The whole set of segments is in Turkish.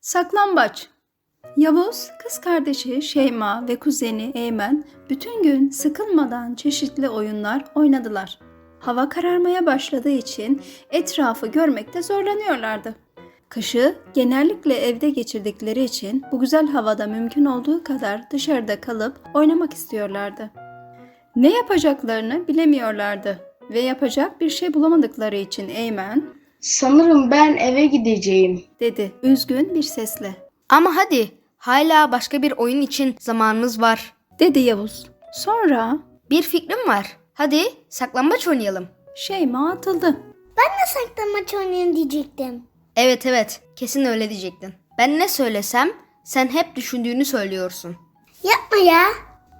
Saklambaç Yavuz, kız kardeşi Şeyma ve kuzeni Eymen bütün gün sıkılmadan çeşitli oyunlar oynadılar. Hava kararmaya başladığı için etrafı görmekte zorlanıyorlardı. Kışı genellikle evde geçirdikleri için bu güzel havada mümkün olduğu kadar dışarıda kalıp oynamak istiyorlardı. Ne yapacaklarını bilemiyorlardı ve yapacak bir şey bulamadıkları için Eymen Sanırım ben eve gideceğim. dedi üzgün bir sesle. Ama hadi hala başka bir oyun için zamanımız var. Dedi Yavuz. Sonra Bir fikrim var. Hadi saklambaç oynayalım. Şeyma atıldı. saklambaç oynayın diyecektim. Evet evet kesin öyle diyecektin. Ben ne söylesem sen hep düşündüğünü söylüyorsun. Yapma ya.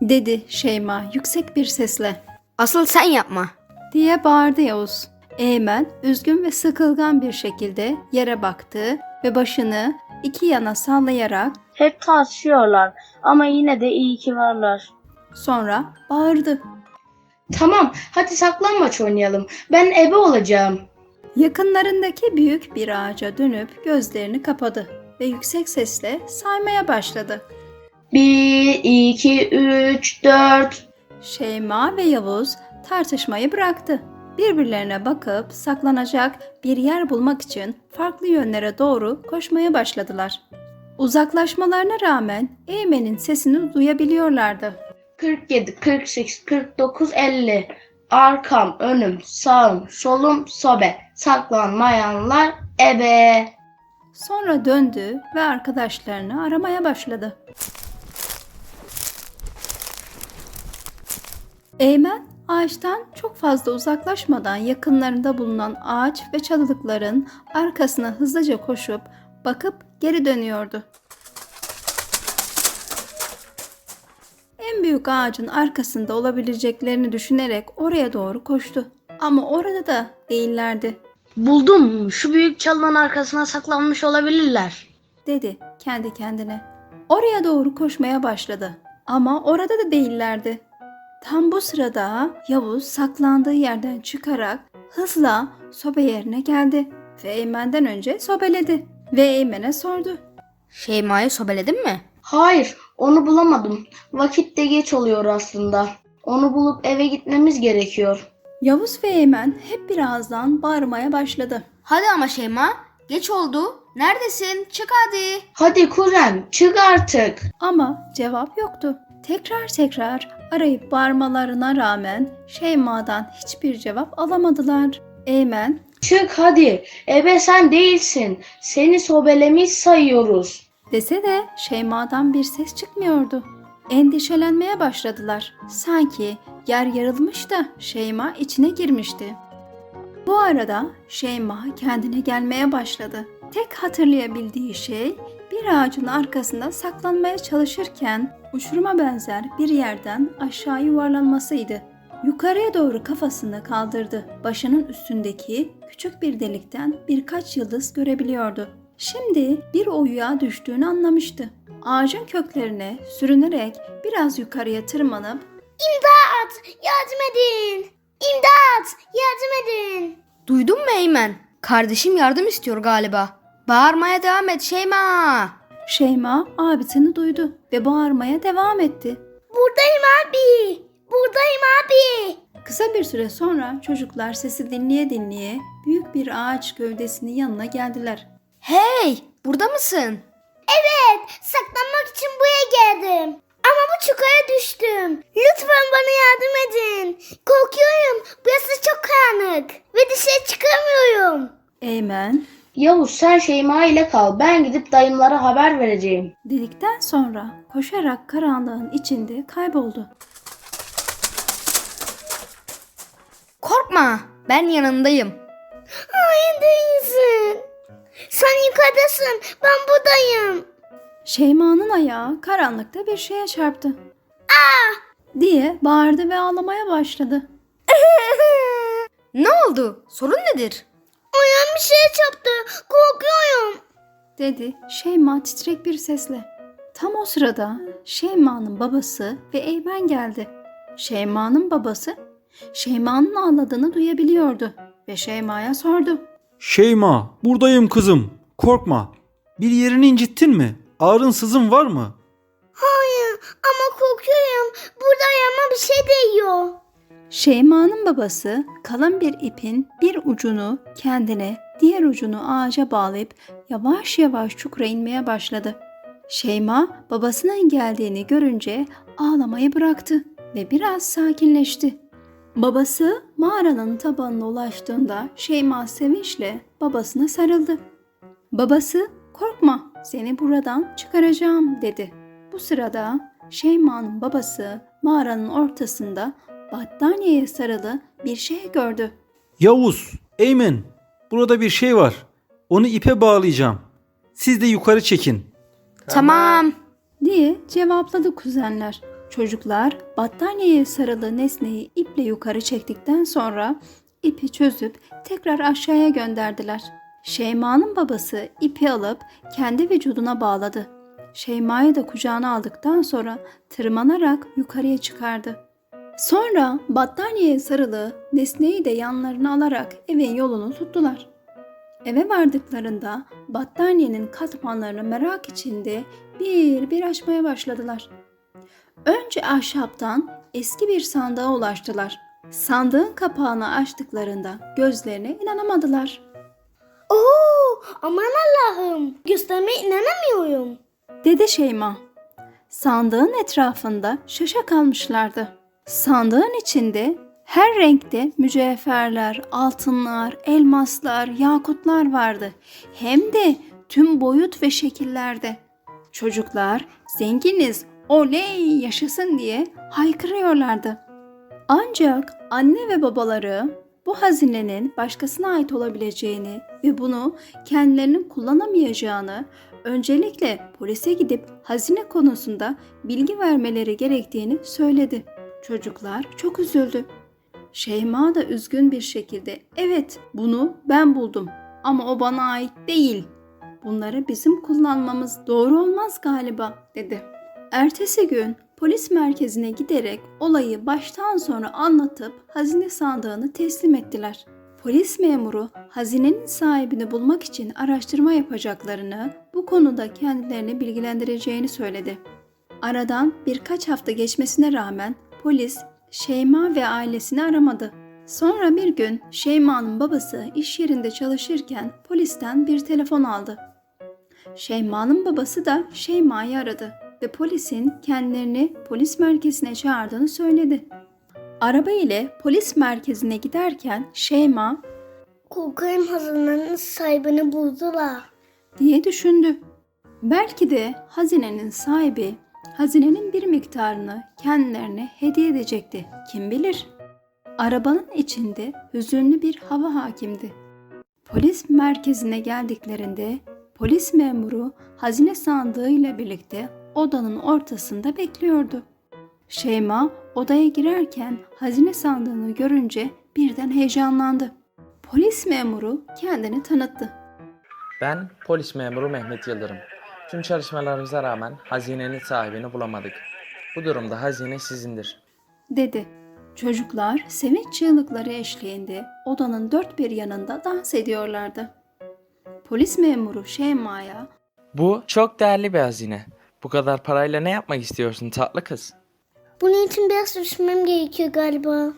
Dedi Şeyma yüksek bir sesle. Asıl sen yapma. Diye bağırdı Yavuz. Eymen üzgün ve sıkılgan bir şekilde yere baktı ve başını iki yana sallayarak Hep tartışıyorlar ama yine de iyi ki varlar. sonra bağırdı. Tamam, hadi saklambaç oynayalım. Ben ebe olacağım. Yakınlarındaki büyük bir ağaca dönüp gözlerini kapadı ve yüksek sesle saymaya başladı. 1, 2, 3, 4. Şeyma ve Yavuz tartışmayı bıraktı. Birbirlerine bakıp saklanacak bir yer bulmak için farklı yönlere doğru koşmaya başladılar. Uzaklaşmalarına rağmen Eymen'in sesini duyabiliyorlardı. 47, 48, 49, 50. Arkam, önüm, sağım, solum, sobe. Saklanmayanlar ebe. Sonra döndü ve arkadaşlarını aramaya başladı. Eymen ağaçtan çok fazla uzaklaşmadan yakınlarında bulunan ağaç ve çalılıkların arkasına hızlıca koşup bakıp geri dönüyordu. En büyük ağacın arkasında olabileceklerini düşünerek oraya doğru koştu. Ama orada da değillerdi. Buldum. Şu büyük çalının arkasına saklanmış olabilirler. dedi kendi kendine. Oraya doğru koşmaya başladı. Ama orada da değillerdi. Tam bu sırada Yavuz saklandığı yerden çıkarak hızla sobe yerine geldi ve Eymen'den önce sobeledi ve Eymen'e sordu. Şeyma'yı sobeledin mi? Hayır, onu bulamadım. Vakit de geç oluyor aslında. Onu bulup eve gitmemiz gerekiyor. Yavuz ve Eymen hep birazdan bağırmaya başladı. Hadi ama Şeyma. Geç oldu. Neredesin? Çık hadi. Hadi kuzen, çık artık. Ama cevap yoktu. Tekrar tekrar arayıp bağırmalarına rağmen Şeyma'dan hiçbir cevap alamadılar. Eymen Çık hadi. Ebe sen değilsin. Seni sobelemiş sayıyoruz. Dese de Şeyma'dan bir ses çıkmıyordu. Endişelenmeye başladılar. Sanki yer yarılmış da Şeyma içine girmişti. Bu arada Şeyma kendine gelmeye başladı. Tek hatırlayabildiği şey bir ağacın arkasında saklanmaya çalışırken uçuruma benzer bir yerden aşağı yuvarlanmasıydı. Yukarıya doğru kafasını kaldırdı. Başının üstündeki küçük bir delikten birkaç yıldız görebiliyordu. Şimdi bir oyuğa düştüğünü anlamıştı. Ağacın köklerine sürünerek biraz yukarıya tırmanıp İmdat! Yardım edin! İmdat! Yardım edin! Duydun mu Eymen? Kardeşim yardım istiyor galiba. Bağırmaya devam et Şeyma. Şeyma abisini duydu ve bağırmaya devam etti. Buradayım abi! Buradayım abi! Kısa bir süre sonra çocuklar sesi dinleye dinleye büyük bir ağaç gövdesinin yanına geldiler. Hey burada mısın? Evet, saklanmak için buraya geldim. Ama bu çukura düştüm. Lütfen bana yardım edin. Korkuyorum. Burası çok karanlık. Ve dışarı çıkamıyorum. Eymen Yavuz sen Şeyma ile kal. Ben gidip dayımlara haber vereceğim. dedikten sonra koşarak karanlığın içinde kayboldu. Korkma ben yanındayım. Hayır değilsin. Sen yukarıdasın. Ben buradayım. Şeyma'nın ayağı karanlıkta bir şeye çarptı. diye bağırdı ve ağlamaya başladı. Ne oldu? Sorun nedir? Ayağım bir şeye çarptı. Korkuyorum. dedi Şeyma titrek bir sesle. Tam o sırada Şeyma'nın babası ve Eymen geldi. Şeyma'nın babası Şeyma'nın ağladığını duyabiliyordu ve Şeyma'ya sordu. Şeyma, buradayım kızım. Korkma. Bir yerini incittin mi? Ağrın sızın var mı? Hayır ama korkuyorum. Burada ayağıma bir şey değiyor. Şeyma'nın babası kalın bir ipin bir ucunu kendine, diğer ucunu ağaca bağlayıp yavaş yavaş çukura inmeye başladı. Şeyma babasının geldiğini görünce ağlamayı bıraktı ve biraz sakinleşti. Babası mağaranın tabanına ulaştığında Şeyma sevinçle babasına sarıldı. Babası korkma seni buradan çıkaracağım dedi. Bu sırada Şeyma'nın babası mağaranın ortasında battaniyeye sarılı bir şey gördü. Yavuz, Eymen, burada bir şey var. Onu ipe bağlayacağım. Siz de yukarı çekin. Tamam. diye cevapladı kuzenler. Çocuklar battaniyeye sarılı nesneyi iple yukarı çektikten sonra ipi çözüp tekrar aşağıya gönderdiler. Şeyma'nın babası ipi alıp kendi vücuduna bağladı. Şeyma'yı da kucağına aldıktan sonra tırmanarak yukarıya çıkardı. Sonra battaniyeye sarılı nesneyi de yanlarına alarak evin yolunu tuttular. Eve vardıklarında battaniyenin katmanlarını merak içinde bir bir açmaya başladılar. Önce ahşaptan eski bir sandığa ulaştılar. Sandığın kapağını açtıklarında gözlerine inanamadılar. Oo, aman Allah'ım. Göstermeye inanamıyorum. Dedi Şeyma. Sandığın etrafında şaşa kalmışlardı. Sandığın içinde her renkte mücevherler, altınlar, elmaslar, yakutlar vardı. Hem de tüm boyut ve şekillerde. Çocuklar zenginiz, oley yaşasın diye haykırıyorlardı. Ancak anne ve babaları bu hazinenin başkasına ait olabileceğini ve bunu kendilerinin kullanamayacağını, öncelikle polise gidip hazine konusunda bilgi vermeleri gerektiğini söyledi. Çocuklar çok üzüldü. Şeyma da üzgün bir şekilde evet bunu ben buldum ama o bana ait değil. Bunları bizim kullanmamız doğru olmaz galiba dedi. Ertesi gün polis merkezine giderek olayı baştan sona anlatıp hazine sandığını teslim ettiler. Polis memuru hazinenin sahibini bulmak için araştırma yapacaklarını, bu konuda kendilerini bilgilendireceğini söyledi. Aradan birkaç hafta geçmesine rağmen polis Şeyma ve ailesini aramadı. Sonra bir gün Şeyma'nın babası iş yerinde çalışırken polisten bir telefon aldı. Şeyma'nın babası da Şeyma'yı aradı ve polisin kendilerini polis merkezine çağırdığını söyledi. Araba ile polis merkezine giderken Şeyma Korkarım hazinenin sahibini buldular. diye düşündü. Belki de hazinenin sahibi hazinenin bir miktarını kendilerine hediye edecekti. Kim bilir? Arabanın içinde hüzünlü bir hava hakimdi. Polis merkezine geldiklerinde polis memuru hazine sandığıyla birlikte odanın ortasında bekliyordu. Şeyma odaya girerken hazine sandığını görünce birden heyecanlandı. Polis memuru kendini tanıttı. Ben polis memuru Mehmet Yıldırım. Tüm çalışmalarımıza rağmen hazinenin sahibini bulamadık. Bu durumda hazine sizindir. dedi. Çocuklar sevinç çığlıkları eşliğinde odanın dört bir yanında dans ediyorlardı. Polis memuru Şeyma'ya Bu çok değerli bir hazine. Bu kadar parayla ne yapmak istiyorsun tatlı kız? Bunun için biraz düşünmem gerekiyor galiba.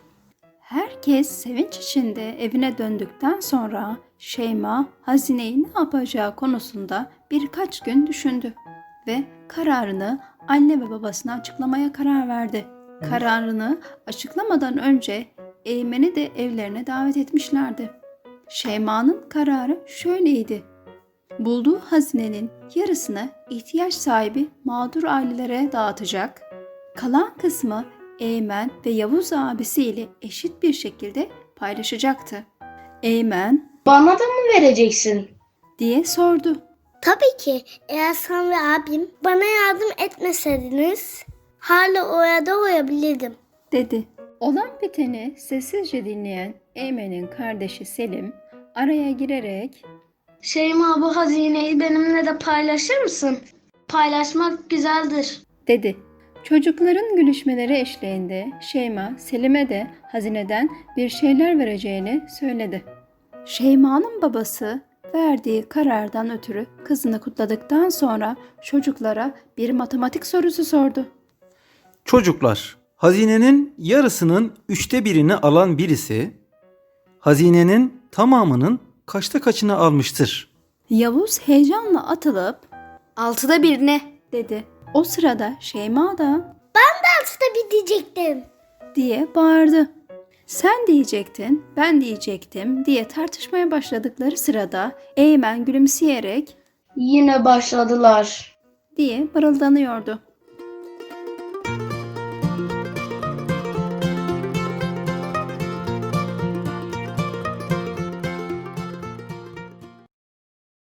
Herkes sevinç içinde evine döndükten sonra Şeyma hazineyi ne yapacağı konusunda birkaç gün düşündü ve kararını anne ve babasına açıklamaya karar verdi. Kararını açıklamadan önce Eymen'i de evlerine davet etmişlerdi. Şeyma'nın kararı şöyleydi. Bulduğu hazinenin yarısını ihtiyaç sahibi mağdur ailelere dağıtacak. Kalan kısmı Eymen ve Yavuz abisiyle eşit bir şekilde paylaşacaktı. Eymen Bana da mı vereceksin? diye sordu. Tabii ki eğer sen ve abim bana yardım etmeseydiniz hala orada olabilirdim. dedi. Olan biteni sessizce dinleyen Eymen'in kardeşi Selim araya girerek Şeyma bu hazineyi benimle de paylaşır mısın? Paylaşmak güzeldir. dedi. Çocukların gülüşmeleri eşliğinde Şeyma Selim'e de hazineden bir şeyler vereceğini söyledi. Şeyma'nın babası verdiği karardan ötürü kızını kutladıktan sonra çocuklara bir matematik sorusu sordu. Çocuklar, hazinenin yarısının üçte birini alan birisi, hazinenin tamamının kaçta kaçını almıştır? Yavuz heyecanla atılıp Altıda birine. dedi. O sırada Şeyma da Altıda bir diyecektim. diye bağırdı. Sen diyecektin, ben diyecektim diye tartışmaya başladıkları sırada Eymen gülümseyerek Yine başladılar. diye mırıldanıyordu.